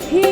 He.